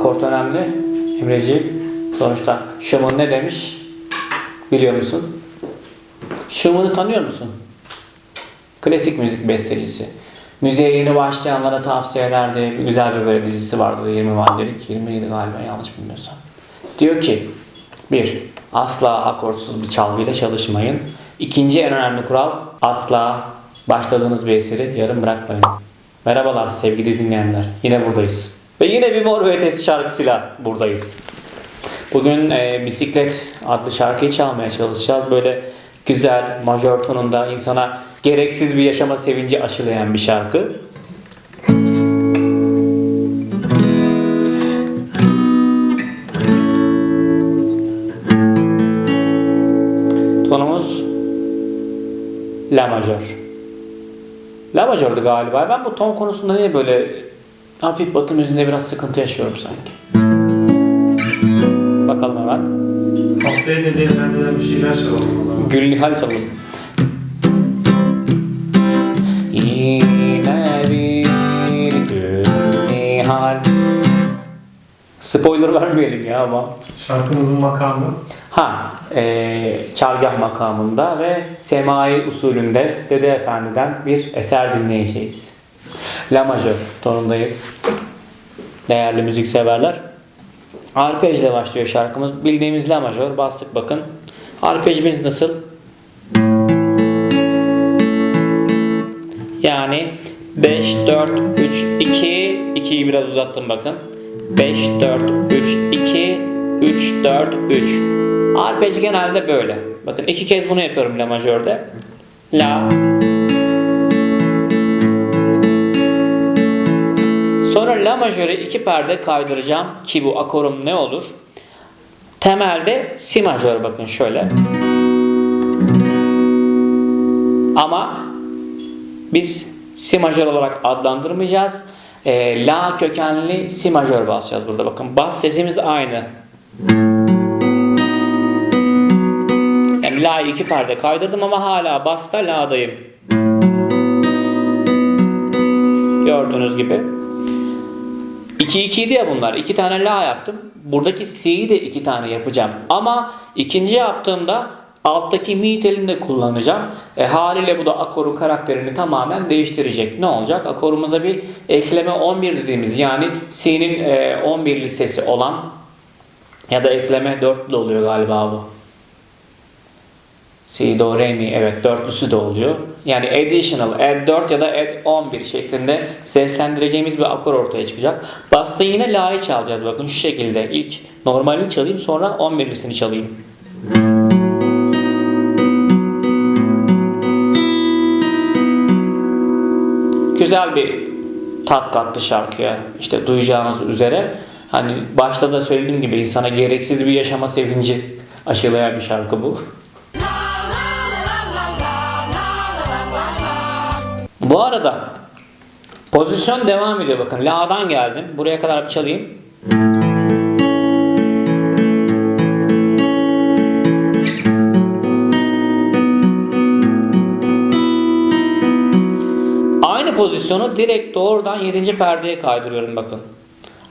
Akort önemli. Emreciğim. Sonuçta Schumann ne demiş? Biliyor musun? Schumann'ı tanıyor musun? Klasik müzik bestecisi. Müziğe yeni başlayanlara tavsiye ederdi. Güzel bir böyle dizisi vardı 20 maddelik. 20 ydi galiba yanlış bilmiyorsam. Diyor ki bir, asla akortsuz bir çalgıyla çalışmayın. İkinci en önemli kural asla başladığınız bir eseri yarım bırakmayın. Merhabalar sevgili dinleyenler. Yine buradayız. Ve yine bir Mor ve Ötesi şarkısıyla buradayız. Bugün e, Bisiklet adlı şarkıyı çalmaya çalışacağız. Böyle güzel, majör tonunda insana gereksiz bir yaşama sevinci aşılayan bir şarkı. Tonumuz La majör. La majördü galiba. Ben bu ton konusunda niye böyle hafif batı müziğinde biraz sıkıntı yaşıyorum sanki. Bakalım hemen. Haftaya Dede Efendi'den bir şeyler çalalım o zaman. Gülnihal çalalım. Yine bir Gülnihal Spoiler vermeyelim ya ama. Şarkımızın makamı. Ha, e, çargah makamında ve semai usulünde Dede Efendi'den bir eser dinleyeceğiz. La majör tonundayız. Değerli müzikseverler. Arpejle başlıyor şarkımız. Bildiğimiz la majör. Bastık bakın. Arpejimiz nasıl? Yani 5, 4, 3, 2, 2'yi biraz uzattım bakın. 5, 4, 3, 2, 3, 4, 3. Arpej genelde böyle. Bakın iki kez bunu yapıyorum la majörde. La. Sonra la majöre iki perde kaydıracağım ki bu akorum ne olur? Temelde si majör bakın şöyle. Ama biz si majör olarak adlandırmayacağız. Ee, la kökenli si majör basacağız burada bakın. Bas sesimiz aynı. Yani la'yı iki perde kaydırdım ama hala basta la'dayım. Gördüğünüz gibi. 2 2 idi ya bunlar. 2 tane la yaptım. Buradaki si'yi de 2 tane yapacağım. Ama ikinci yaptığımda alttaki mi telini de kullanacağım. E, haliyle bu da akorun karakterini tamamen değiştirecek. Ne olacak? Akorumuza bir ekleme 11 dediğimiz yani si'nin e, 11'li sesi olan ya da ekleme 4'lü oluyor galiba bu. Si, do, re, mi evet dörtlüsü de oluyor. Yani additional, add 4 ya da add 11 şeklinde seslendireceğimiz bir akor ortaya çıkacak. Basta yine la'yı çalacağız bakın şu şekilde. İlk normalini çalayım sonra 11'lisini çalayım. Güzel bir tat kattı şarkıya. İşte duyacağınız üzere. Hani başta da söylediğim gibi insana gereksiz bir yaşama sevinci aşılayan bir şarkı bu. Bu arada pozisyon devam ediyor bakın. La'dan geldim. Buraya kadar bir çalayım. Aynı pozisyonu direkt doğrudan 7. perdeye kaydırıyorum bakın.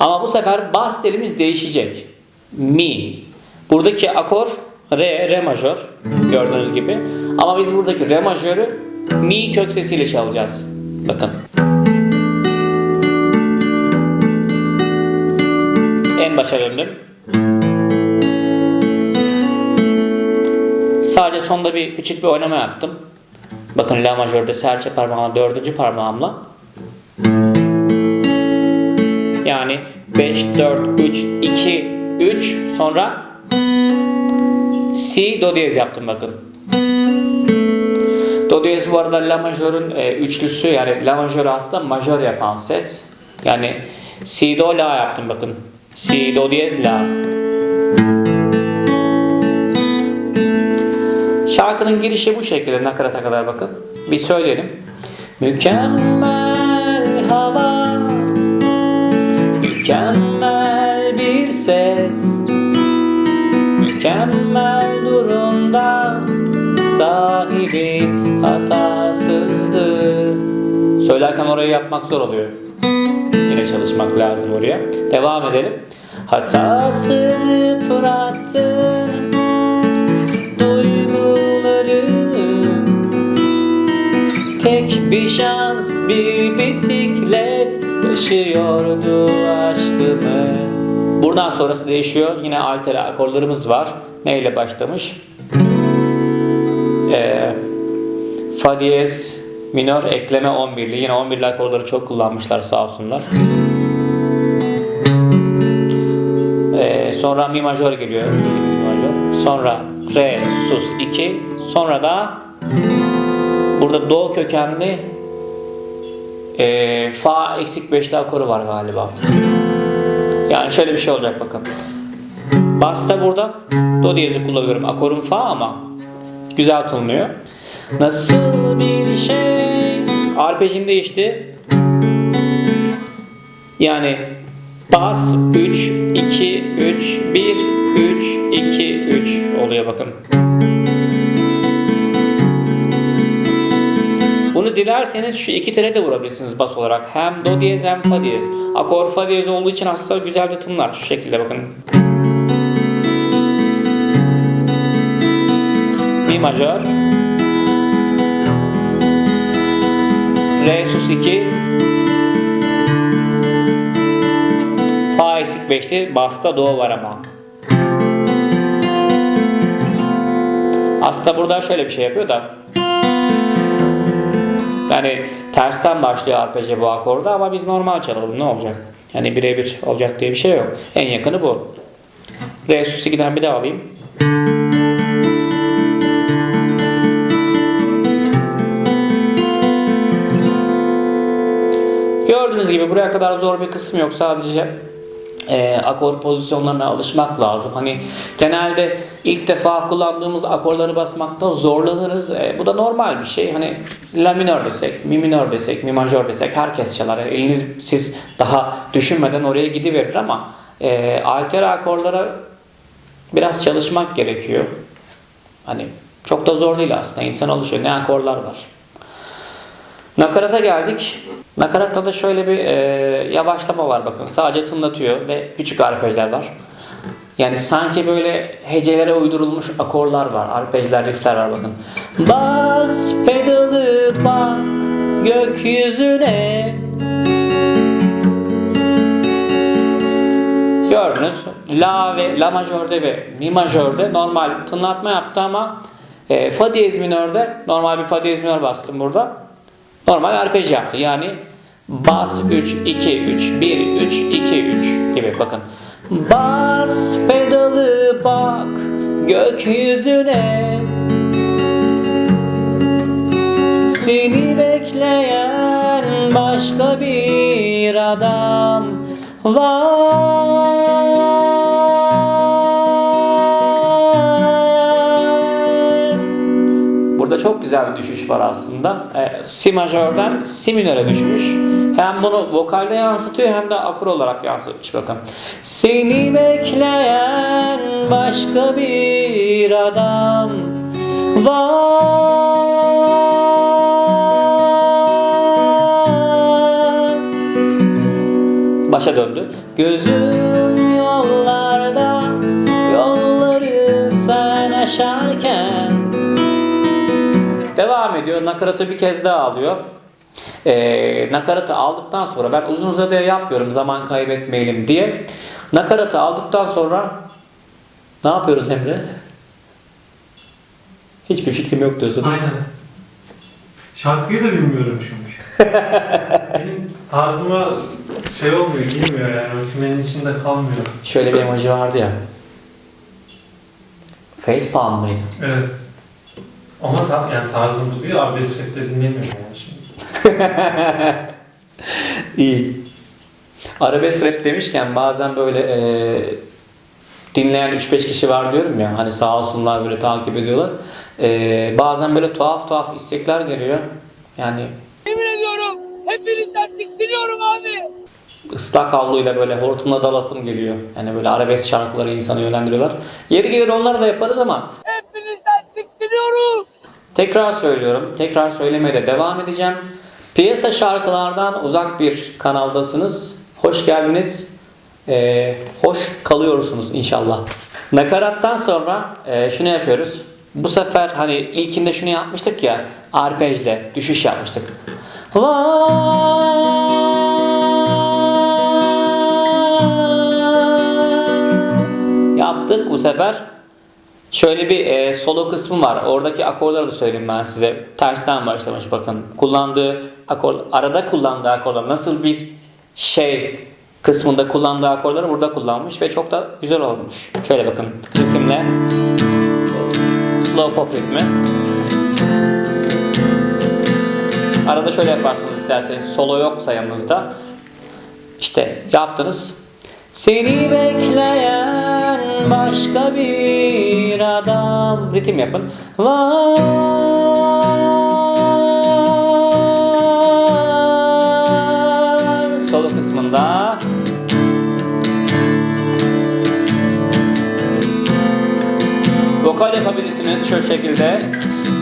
Ama bu sefer bas telimiz değişecek. Mi. Buradaki akor re, re majör gördüğünüz gibi. Ama biz buradaki re majörü mi kök sesiyle çalacağız. Bakın. En başa döndüm. Sadece sonda bir küçük bir oynama yaptım. Bakın la majörde serçe parmağımla dördüncü parmağımla. Yani 5, 4, 3, 2, 3 sonra Si, Do diyez yaptım bakın. Do diyez bu arada La majörün e, üçlüsü yani La majörü aslında majör yapan ses. Yani Si, Do, La yaptım bakın. Si, Do diyez, La. Şarkının girişi bu şekilde nakarata kadar bakın. Bir söyleyelim. Mükemmel hava Mükemmel bir ses Mükemmel durumda Sahibi hatasızdı Söylerken orayı yapmak zor oluyor. Yine çalışmak lazım oraya. Devam edelim. Hatasız yıprattın duygularım Tek bir şans bir bisiklet taşıyordu aşkımı Buradan sonrası değişiyor. Yine alter akorlarımız var. Neyle başlamış? Ee, Fa diyez minör ekleme 11'li. Yine 11'li akorları çok kullanmışlar sağ olsunlar. Ee, sonra mi majör geliyor. Sonra re sus 2. Sonra da burada do kökenli e, fa eksik 5'li akoru var galiba. Yani şöyle bir şey olacak bakın. Basta burada do diyezi kullanıyorum. Akorum fa ama güzel tınlıyor. Nasıl bir şey? Arpejim değişti. Yani bas 3 2 3 1 3 2 3 oluyor bakın. Bunu dilerseniz şu iki tele de vurabilirsiniz bas olarak. Hem do diyez hem fa diyez. Akor fa diyez olduğu için aslında güzel de tınlar şu şekilde bakın. Mi majör. Re sus 2. Fa eksik 5'ti. Basta do var ama. Aslında burada şöyle bir şey yapıyor da. Yani tersten başlıyor arpejde bu akorda ama biz normal çalalım ne olacak? Yani birebir olacak diye bir şey yok. En yakını bu. Re sus 2'den bir daha alayım. Gördüğünüz gibi buraya kadar zor bir kısım yok. Sadece e, akor pozisyonlarına alışmak lazım. Hani genelde ilk defa kullandığımız akorları basmakta zorlanırız. E, bu da normal bir şey. Hani la minör desek, mi minör desek, mi majör desek herkes çalar. Eliniz siz daha düşünmeden oraya gidiverir ama e, alter akorlara biraz çalışmak gerekiyor. Hani çok da zor değil aslında. İnsan alışıyor. Ne akorlar var. Nakarata geldik. Nakaratta da şöyle bir e, yavaşlama var bakın. Sadece tınlatıyor ve küçük arpejler var. Yani sanki böyle hecelere uydurulmuş akorlar var. Arpejler, riffler var bakın. Bas pedalı bak gökyüzüne Gördünüz. La ve La majörde ve Mi majörde normal tınlatma yaptı ama e, Fa diyez minörde normal bir Fa diyez minör bastım burada. Normal arpej yaptı. Yani bas 3 2 3 1 3 2 3 gibi bakın. Bas pedalı bak gökyüzüne Seni bekleyen başka bir adam var. Çok güzel bir düşüş var aslında. E, si majörden si minöre düşmüş. Hem bunu vokalde yansıtıyor hem de akor olarak yansıtmış bakın. Seni bekleyen başka bir adam var. Başa döndü. Gözüm Nakaratı bir kez daha alıyor. Ee, nakaratı aldıktan sonra ben uzun uzadıya yapmıyorum zaman kaybetmeyelim diye. Nakaratı aldıktan sonra ne yapıyoruz Emre? Hiçbir fikrim yok diyorsun. Aynen. Şarkıyı da bilmiyorum çünkü. Benim tarzıma şey olmuyor, girmiyor yani. Kümenin içinde kalmıyor. Şöyle bir emoji vardı ya. Facepalm mıydı? Evet. Ama ta, yani tarzım bu değil, arabesk rap de dinlemiyorum yani şimdi. İyi. Arabesk rap demişken bazen böyle e, dinleyen 3-5 kişi var diyorum ya hani sağ olsunlar böyle takip ediyorlar. E, bazen böyle tuhaf tuhaf istekler geliyor. Yani Yemin ediyorum hepinizden tiksiniyorum abi. ıslak havluyla böyle hortumla dalasım geliyor. Yani böyle arabesk şarkıları insanı yönlendiriyorlar. Yeri gelir onları da yaparız ama Hepinizden tiksiniyorum. Tekrar söylüyorum. Tekrar söylemeye de devam edeceğim. Piyasa şarkılardan uzak bir kanaldasınız. Hoş geldiniz. e, hoş kalıyorsunuz inşallah. Nakarattan sonra e, şunu yapıyoruz. Bu sefer hani ilkinde şunu yapmıştık ya arpejle düşüş yapmıştık. Yaptık bu sefer. Şöyle bir e, solo kısmı var. Oradaki akorları da söyleyeyim ben size. Tersten başlamış bakın. Kullandığı akor, arada kullandığı akorlar nasıl bir şey kısmında kullandığı akorları burada kullanmış ve çok da güzel olmuş. Şöyle bakın ritimle slow pop ritmi. Arada şöyle yaparsınız isterseniz solo yoksa yanınızda. İşte yaptınız. Seni bekleyen başka bir adam ritim yapın. Var. Solo kısmında Vokal yapabilirsiniz şu şekilde.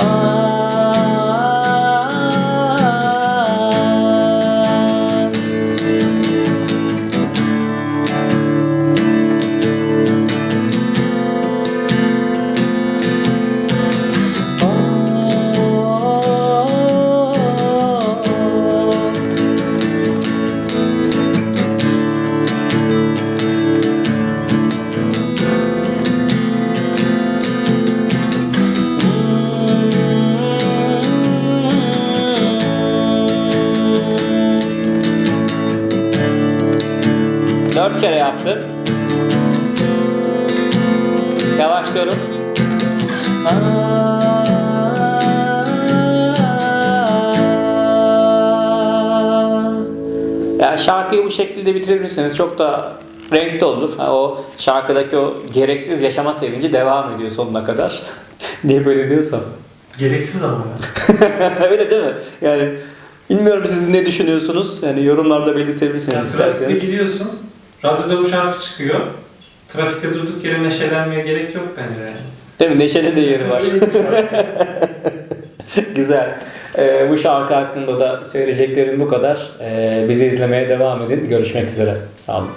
Dört Ya şarkıyı bu şekilde bitirebilirsiniz. Çok da renkli olur. Ha, o şarkıdaki o gereksiz yaşama sevinci devam ediyor sonuna kadar. Niye böyle diyorsam. Gereksiz ama ya. Öyle değil mi? Yani bilmiyorum siz ne düşünüyorsunuz. Yani yorumlarda belirtebilirsiniz Yani trafikte isterseniz. gidiyorsun. Radyoda bu şarkı çıkıyor. Trafikte durduk yere neşelenmeye gerek yok bence yani. Değil mi? Neşenin de yeri var. Güzel. Ee, bu şarkı hakkında da söyleyeceklerim bu kadar. Ee, bizi izlemeye devam edin. Görüşmek üzere. Sağ olun.